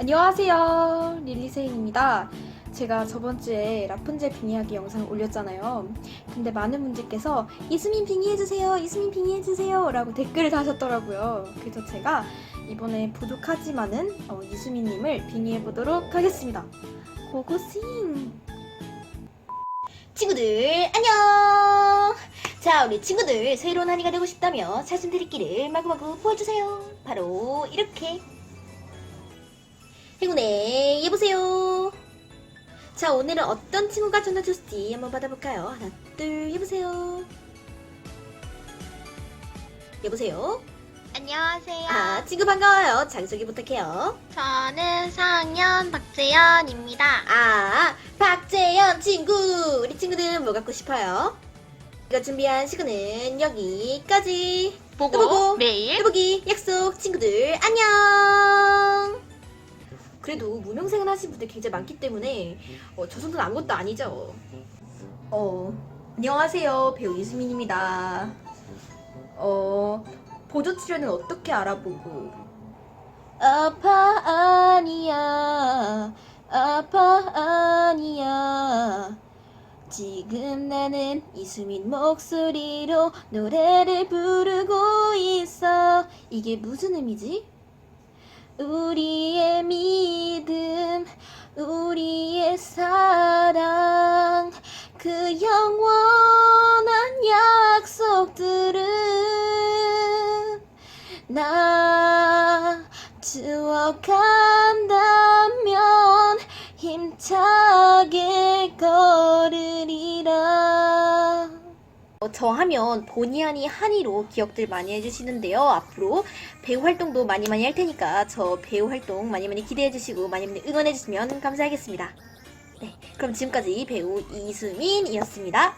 안녕하세요. 릴리세인입니다. 제가 저번 주에 라푼젤 빙의하기 영상 올렸잖아요. 근데 많은 분들께서 이수민 빙의해주세요, 이수민 빙의해주세요 라고 댓글을 다셨더라고요. 그래서 제가 이번에 부족하지만은 어, 이수민님을 빙의해보도록 하겠습니다. 고고싱! 친구들 안녕! 자 우리 친구들 새로운 한이가 되고 싶다면 사진 드리기를 마구마구 보여주세요. 바로 이렇게 행운의 여보세요. 자 오늘은 어떤 친구가 전화 주실지 한번 받아볼까요? 하나 둘 여보세요. 여보세요. 안녕하세요. 아 친구 반가워요. 자기소개 부탁해요. 저는 4학년 박재현입니다. 아, 박재현 친구! 우리 친구들은 뭐 갖고 싶어요? 제가 준비한 시간은 여기까지. 보고, 매일 해보기 약속 친구들 안녕! 그래도 무명생을 하신 분들 굉장히 많기 때문에 어, 저 정도는 아무것도 아니죠. 어, 안녕하세요. 배우 이수민입니다. 어, 보조 치료는 어떻게 알아보고? 아파 아니야 아파 아니야 지금 나는 이수민 목소리로 노래를 부르고 있어 이게 무슨 의미지? 우리의 믿음 우리의 사랑 그 영원한 약속들은 나 추억한다면 힘차게 걸 저 하면 본의 아니 한이로 기억들 많이 해주시는데요. 앞으로 배우 활동도 많이 많이 할 테니까 저 배우 활동 많이 많이 기대해 주시고 많이 많이 응원해 주시면 감사하겠습니다. 네 그럼 지금까지 배우 이수민이었습니다